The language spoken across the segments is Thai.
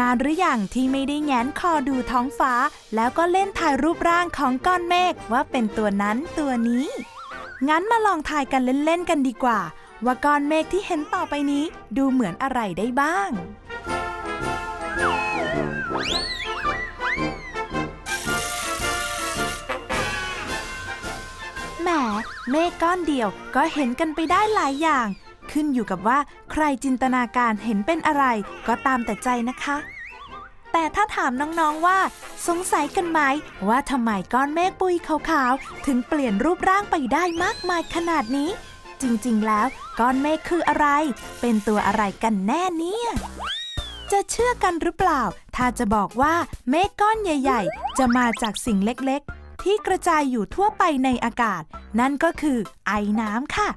นานหรือยังที่ไม่ได้แงนคอดูท้องฟ้า แล้วก็เล่นถ่ายรูปร่างของก้อนเมฆว่าเป็นตัวนั้นตัวนี้ งั้นมาลองทายกันเล่นๆกันดีกว่า ว่าก้อนเมฆที่เห็นต่อไปนี้ดูเหมือนอะไรได้บ้าง แหม เมฆก้อนเดียวก็เห็นกันไปได้หลายอย่าง ขึ้นอยู่กับว่า ใครจินตนาการเห็นเป็นอะไรก็ตามแต่ใจนะคะ แต่ถ้าถามน้องๆว่า สงสัยกันไหม ว่าทำไมก้อนเมฆปุยขาวๆ ถึงเปลี่ยนรูปร่างไปได้มากมายขนาดนี้ จริงๆ แล้วก้อนเมฆคืออะไร เป็นตัวอะไรกันแน่เนี่ยจะเชื่อกันหรือเปล่า ถ้าจะบอกว่าเมฆก้อนใหญ่ ๆ จะมาจากสิ่งเล็กๆ ที่กระจายอยู่ทั่วไปในอากาศ นั่นก็คือไอน้ำค่ะ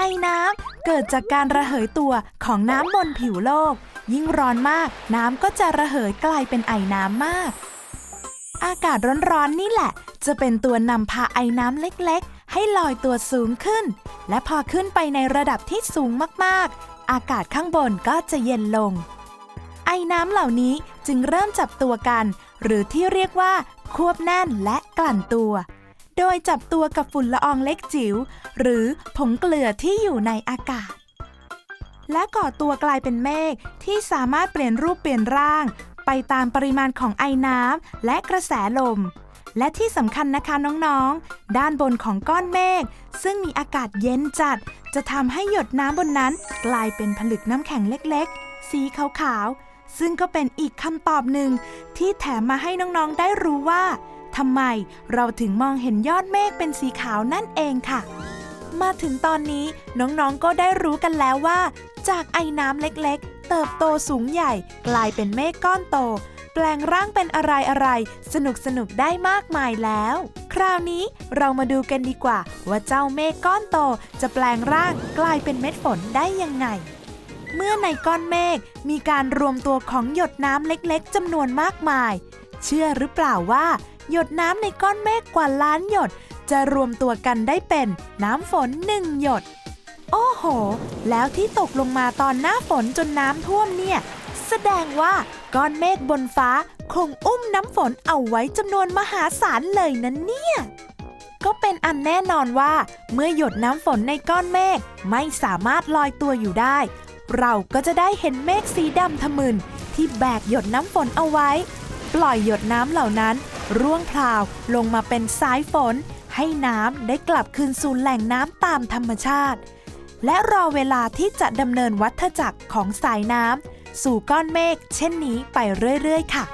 ไอน้ำเกิดจากการระเหยตัวของน้ำบนผิวโลก ยิ่งร้อนมาก น้ำก็จะระเหยกลายเป็นไอน้ำมาก อากาศร้อนๆนี่แหละ จะเป็นตัวนำพาไอน้ำเล็กๆ ให้ลอยตัวสูงขึ้น และพอขึ้นไปในระดับที่สูงมากๆ อากาศข้างบนก็จะเย็นลง ไอน้ำเหล่านี้จึงเริ่มจับตัวกัน หรือที่เรียกว่า ควบแน่นและกลั่นตัว โดยจับตัวกับฝุ่นละอองเล็กจิ๋วหรือผงเกลือที่อยู่ในอากาศ และก่อตัวกลายเป็นเมฆที่สามารถเปลี่ยนรูปเปลี่ยนร่าง ไปตามปริมาณของไอน้ำและกระแสลม และที่สำคัญนะคะน้องๆ ด้านบนของก้อนเมฆซึ่งมีอากาศเย็นจัด จะทำให้หยดน้ำบนนั้น กลายเป็นผลึกน้ำแข็งเล็กๆ สีขาวๆซึ่งก็เป็นอีกคำตอบหนึ่งที่แถมมาให้น้องๆได้รู้ว่า ทำไมเราถึงมองเห็นยอดเมฆเป็นสีขาวนั่นเองค่ะ มาถึงตอนนี้น้องๆก็ได้รู้กันแล้วว่า จากไอ้น้ำเล็กๆ เติบโตสูงใหญ่ กลายเป็นเมฆก้อนโต แปลงร่างเป็นอะไรๆสนุกสนุกได้มากมายแล้ว คราวนี้เรามาดูกันดีกว่า ว่าเจ้าเมฆก้อนโตจะแปลงร่างกลายเป็นเม็ดฝนได้ยังไงเมื่อในก้อนเมฆมีการรวมตัวของหยดน้ำเล็กๆจำนวนมากมาย เชื่อหรือเปล่าว่า หยดน้ำในก้อนเมฆกว่าล้านหยด จะรวมตัวกันได้เป็นน้ำฝนหนึ่งหยด โอ้โห แล้วที่ตกลงมาตอนหน้าฝนจนน้ำท่วมเนี่ย แสดงว่าก้อนเมฆบนฟ้าคงอุ้มน้ำฝนเอาไว้จำนวนมหาศาลเลยนะเนี่ยก็เป็นอันแน่นอนว่า เมื่อหยดน้ำฝนในก้อนเมฆไม่สามารถลอยตัวอยู่ได้ เราก็จะได้เห็นเมฆสีดำทะมึนที่แบกหยดน้ำฝนเอาไว้ ปล่อยหยดน้ำเหล่านั้น ร่วงพลาวลงมาเป็นสายฝน ให้น้ำได้กลับคืนสู่แหล่งน้ำตามธรรมชาติ และรอเวลาที่จะดำเนินวัฏจักรของสายน้ำสู่ก้อนเมฆเช่นนี้ไปเรื่อย ๆ ค่ะ